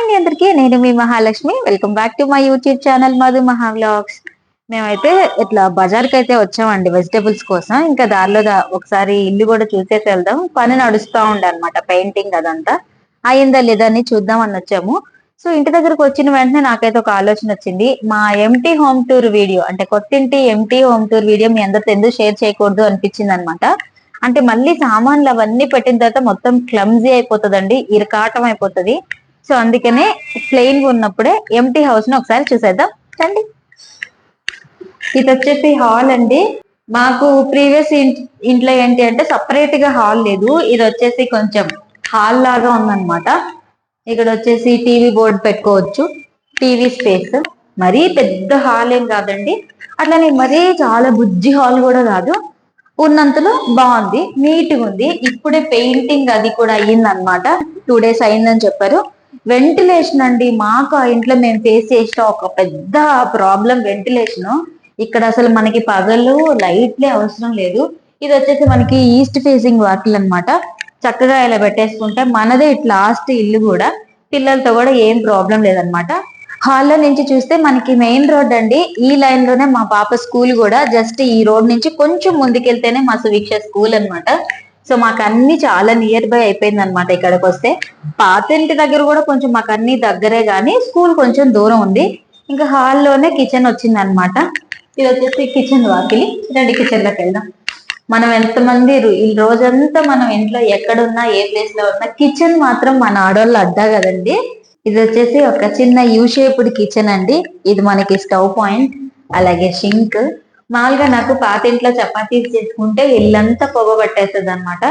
అండి అందరికి. నేను మీ Mahalakshmi. Welcome back to my YouTube channel Madhu Maha మేమైతే ఇట్లా బజార్కి అయితే వచ్చామండి వెజిటేబుల్స్ కోసం. ఇంకా దారిలో ఒకసారి ఇల్లు కూడా చూసేసి వెళ్దాం. పని నడుస్తూ ఉండే అనమాట పెయింటింగ్ అదంతా. అయిందా లేదా అని చూద్దాం అని వచ్చాము. సో ఇంటి దగ్గరకు వచ్చిన వెంటనే నాకైతే ఒక ఆలోచన వచ్చింది. మా ఎంటీ హోమ్ టూర్ వీడియో అంటే కొత్తింటి ఎంటీ హోమ్ టూర్ వీడియో మీ అందరితో ఎందుకు షేర్ చేయకూడదు అనిపించింది అనమాట అంటే మళ్ళీ సామాన్లు అవన్నీ పెట్టిన తర్వాత మొత్తం క్లమ్జీ అయిపోతుందండి ఇరకాటం అయిపోతుంది. సో అందుకనే ప్లెయిన్గా ఉన్నప్పుడే ఎంటీ హౌస్ని ఒకసారి చూసేద్దాం. రండి. ఇది వచ్చేసి హాల్ అండి. మాకు ప్రీవియస్ ఇంట్లో ఏంటి అంటే సపరేట్గా హాల్ లేదు. ఇది వచ్చేసి కొంచెం హాల్ లాగా ఉందన్నమాట. ఇక్కడ వచ్చేసి టీవీ బోర్డ్ పెట్టుకోవచ్చు. టీవీ స్పేస్ మరీ పెద్ద హాల్ ఏం కాదండి. అట్లానే మరీ చాలా బుజ్జి హాల్ కూడా కాదు. ఉన్నంతలో బాగుంది. నీట్గా ఉంది. ఇప్పుడే పెయింటింగ్ అది కూడా అయ్యింది అనమాట టూ డేస్ అయిందని చెప్పారు. వెంటిలేషన్ అండి. మాకు ఆ ఇంట్లో మేము ఫేస్ చేసిన ఒక పెద్ద ప్రాబ్లం వెంటిలేషన్ ఇక్కడ అసలు మనకి పగలు లైట్లే అవసరం లేదు. ఇది వచ్చేసి మనకి ఈస్ట్ ఫేసింగ్ వాకిల్ అన్నమాట. చక్కగా ఇలా పెట్టేసుకుంటే మనదే ఇట్లా లాస్ట్ ఇల్లు కూడా. పిల్లలతో కూడా ఏం ప్రాబ్లం లేదనమాట హాల్లో నుంచి చూస్తే మనకి మెయిన్ రోడ్ అండి. ఈ లైన్లోనే మా పాప స్కూల్ కూడా జస్ట్ ఈ రోడ్ నుంచి కొంచెం ముందుకెళ్తేనే మా సువీక్ష స్కూల్ అన్నమాట. సో మాకు అన్ని చాలా నియర్ బై అయిపోయింది అనమాట ఇక్కడికి వస్తే పాత ఇంటి దగ్గర కూడా కొంచెం మాకు అన్ని దగ్గరే గానీ స్కూల్ కొంచెం దూరం ఉంది. ఇంకా హాల్లోనే కిచెన్ వచ్చింది అనమాట ఇది వచ్చేసి కిచెన్ వాకిలి. రెండు కిచెన్లోకి వెళ్దాం. మనం ఎంతమంది ఈ రోజంతా మనం ఇంట్లో ఎక్కడున్నా ఏ ప్లేస్లో ఉన్నా కిచెన్ మాత్రం మన ఆడవాళ్ళు అడ్డా కదండి. ఇది వచ్చేసి ఒక చిన్న యూ షేప్డ్ కిచెన్ అండి. ఇది మనకి స్టవ్ పాయింట్ అలాగే షింక్ మామూలుగా నాకు పాత ఇంట్లో చపాతీలు చేసుకుంటే ఇల్లంతా పొగ పట్టేస్తుంది అనమాట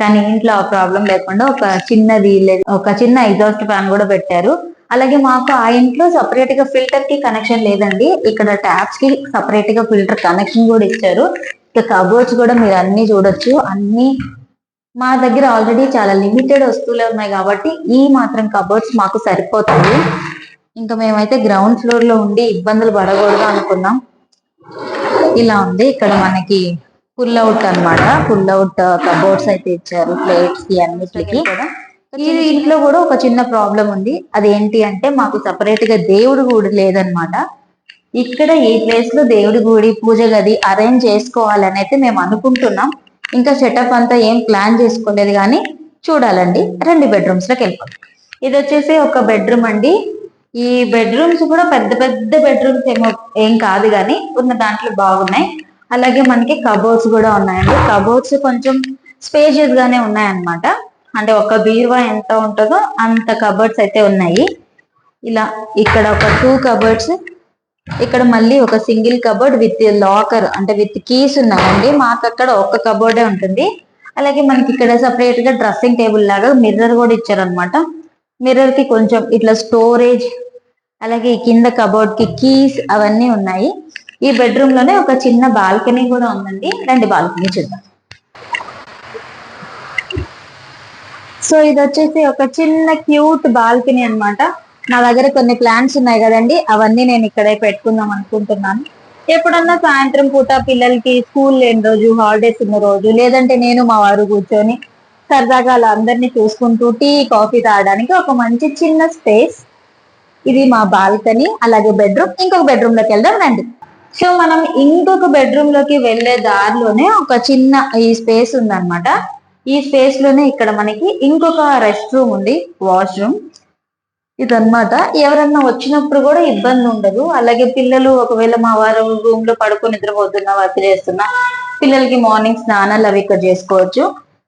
కానీ ఇంట్లో ఆ ప్రాబ్లం లేకుండా ఒక చిన్నది ఒక చిన్న ఎగ్జాస్ట్ ఫ్యాన్ కూడా పెట్టారు. అలాగే మాకు ఆ ఇంట్లో సపరేట్గా ఫిల్టర్కి కనెక్షన్ లేదండి. ఇక్కడ ట్యాప్స్కి సపరేట్గా ఫిల్టర్ కనెక్షన్ కూడా ఇచ్చారు. ఇక కబోర్డ్స్ కూడా మీరు అన్ని చూడొచ్చు. అన్ని మా దగ్గర ఆల్రెడీ చాలా లిమిటెడ్ వస్తువులే ఉన్నాయి కాబట్టి ఈ మాత్రం కబోర్డ్స్ మాకు సరిపోతాయి. ఇంకా మేమైతే గ్రౌండ్ ఫ్లోర్లో ఉండి ఇబ్బందులు పడకూడదు అనుకున్నాం. ఇలా ఉంది. ఇక్కడ మనకి పుల్ అవుట్ అన్నమాట. పుల్ అవుట్ uh, కబోర్డ్స్ అయితే ఇచ్చారు. ప్లేట్స్కి అన్నిటికి ఇది ఇంట్లో కూడా ఒక చిన్న ప్రాబ్లం ఉంది. అదేంటి అంటే మాకు సపరేట్గా దేవుడి గుడి లేదనమాట ఇక్కడ ఈ ప్లేస్లో దేవుడి గుడి పూజ గది అరేంజ్ చేసుకోవాలని అయితే మేము అనుకుంటున్నాం. ఇంకా సెటప్ అంతా ఏం ప్లాన్ చేసుకోలేదు కానీ చూడాలండి. రెండు బెడ్రూమ్స్లోకి వెళ్ళిపోతాం ఇది వచ్చేసి ఒక బెడ్రూమ్ అండి. ఈ బెడ్రూమ్స్ కూడా పెద్ద పెద్ద బెడ్రూమ్స్ ఏమో ఏం కాదు కానీ ఉన్న దాంట్లో బాగున్నాయి. అలాగే మనకి కబోర్డ్స్ కూడా ఉన్నాయండి. కబోర్డ్స్ కొంచెం స్పేషియస్ గానే ఉన్నాయన్నమాట. అంటే ఒక బీరువా ఎంత ఉంటుందో అంత కబోర్డ్స్ అయితే ఉన్నాయి. ఇలా ఇక్కడ ఒక టూ కబోర్డ్స్ ఇక్కడ మళ్ళీ ఒక సింగిల్ కబోర్డ్ విత్ లాకర్ అంటే విత్ కీస్ ఉన్నాయండి. మాకు అక్కడ ఒక కబోర్డే ఉంటుంది. అలాగే మనకి ఇక్కడ సపరేట్గా డ్రెస్సింగ్ టేబుల్ లాగా మిర్రర్ కూడా ఇచ్చారనమాట మిర్రర్కి కొంచెం ఇట్లా స్టోరేజ్ అలాగే ఈ కింద కబోర్డ్కి కీస్ అవన్నీ ఉన్నాయి. ఈ బెడ్రూమ్లోనే ఒక చిన్న బాల్కనీ కూడా ఉందండి. రండి బాల్కనీ చూద్దాం. సో ఇది వచ్చేసి ఒక చిన్న క్యూట్ బాల్కనీ అన్నమాట. నా దగ్గర కొన్ని ప్లాంట్స్ ఉన్నాయి కదండి. అవన్నీ నేను ఇక్కడే పెట్టుకుందాం అనుకుంటున్నాను. ఎప్పుడన్నా సాయంత్రం పూట పిల్లలకి స్కూల్ లేని రోజు హాలిడేస్ ఉన్న రోజు లేదంటే నేను మా వారు కూర్చొని సరదాగా అలా అందరినీ చూసుకుంటూ టీ కాఫీ తాగడానికి ఒక మంచి చిన్న స్పేస్ ఇది మా బాల్కనీ అలాగే బెడ్రూమ్. ఇంకొక బెడ్రూమ్లోకి వెళ్దాం రండి. సో మనం ఇంకొక బెడ్రూమ్లోకి వెళ్ళే దారిలోనే ఒక చిన్న ఈ స్పేస్ ఉందన్నమాట. ఈ స్పేస్లోనే ఇక్కడ మనకి ఇంకొక రెస్ట్ రూమ్ ఉంది వాష్రూమ్. ఇదన్నమాట. ఎవరన్నా వచ్చినప్పుడు కూడా ఇబ్బంది ఉండదు. అలాగే పిల్లలు ఒకవేళ మా వారు రూమ్లో పడుకొని నిద్రపోతున్నా వర్క్ చేస్తున్నా పిల్లలకి మార్నింగ్ స్నానాలు అవి ఇక్కడ చేసుకోవచ్చు.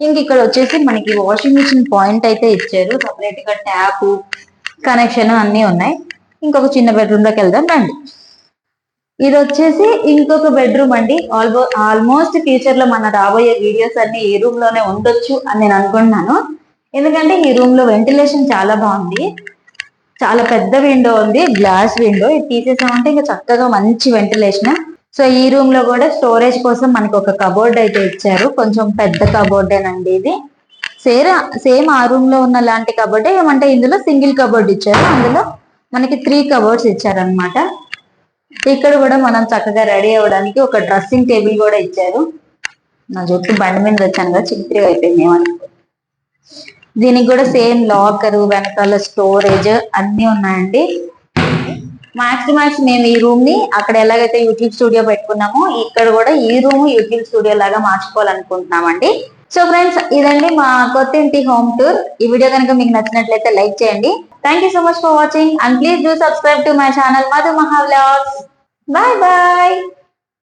ఇంక ఇక్కడ వచ్చేసి మనకి వాషింగ్ మిషన్ పాయింట్ అయితే ఇచ్చారు. సపరేట్గా ట్యాప్ కనెక్షన్ అన్నీ ఉన్నాయి. ఇంకొక చిన్న బెడ్రూమ్లోకి వెళ్దాం రండి. ఇది వచ్చేసి ఇంకొక బెడ్రూమ్ అండి. ఆల్మో ఆల్మోస్ట్ ఫ్యూచర్లో మన రాబోయే వీడియోస్ అన్ని ఈ రూమ్లోనే ఉండొచ్చు అని నేను అనుకుంటున్నాను. ఎందుకంటే ఈ రూమ్లో వెంటిలేషన్ చాలా బాగుంది. చాలా పెద్ద విండో ఉంది గ్లాస్ విండో ఇది తీసేసామంటే ఇంకా చక్కగా మంచి వెంటిలేషన్ సో ఈ రూమ్లో కూడా స్టోరేజ్ కోసం మనకు ఒక కబోర్డ్ అయితే ఇచ్చారు. కొంచెం పెద్ద కబోర్డేనండి ఇది. సేమ్ సేమ్ ఆ రూమ్లో ఉన్న లాంటి కబోర్డే ఏమంటే ఇందులో సింగిల్ కబోర్డ్ ఇచ్చారు. అందులో మనకి త్రీ కబోర్డ్స్ ఇచ్చారనమాట ఇక్కడ కూడా మనం చక్కగా రెడీ అవ్వడానికి ఒక డ్రెస్సింగ్ టేబుల్ కూడా ఇచ్చారు. నా జుట్టు బండి మీద వచ్చాను కదా చింపిరి అయిపోయింది ఏమనుకో దీనికి కూడా సేమ్ లాకర్ వెనకాల స్టోరేజ్ అన్ని ఉన్నాయండి. మ్యాక్స్ మ్యాక్స్ మేము ఈ రూమ్ని అక్కడ ఎలాగైతే యూట్యూబ్ స్టూడియో పెట్టుకున్నామో ఇక్కడ కూడా ఈ రూమ్ యూట్యూబ్ స్టూడియో లాగా మార్చుకోవాలనుకుంటున్నామండి. సో ఫ్రెండ్స్ ఇదండి మా కొత్త ఇంటి హోమ్ టూర్ ఈ వీడియో కనుక మీకు నచ్చినట్లయితే లైక్ చేయండి. Thank you so much for watching and please do subscribe to my channel Madhu Maha vlogs bye bye